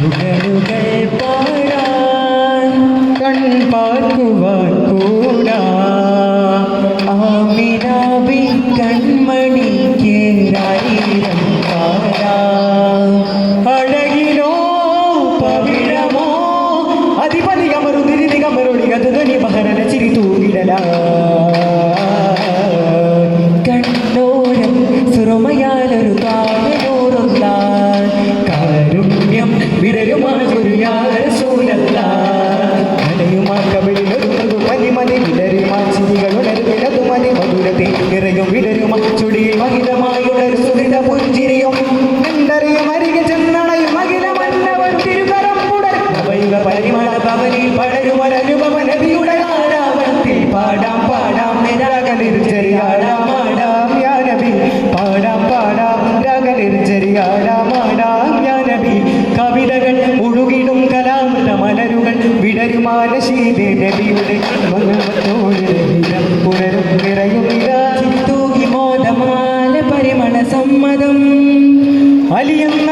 പുകഴുകൾ പാടാൻ കൺപാർക്കുവാൻ കൂടാ ആമിനാബി കൺമണിക്ക് ആയിരം പാടാ അഴകിനോ പവിഴമോ അധിപതി കമരു തിരിതി കമരുടി കതുകനി മഹരന ചിരി തൂകിടല പരിമള ഭവനിൽ പടരുമൊരനുഭവ നദിയുടെ ആരാവണത്തിൽ പാടാം പാടാം നിരാകലിൽ മാനശീലെ രവിയുടെ മകത്തോടുരം പുലരും നിറയും വിരാജിത്തൂകി മോദമാല പരിമണ സമ്മതം. അലിയെന്ന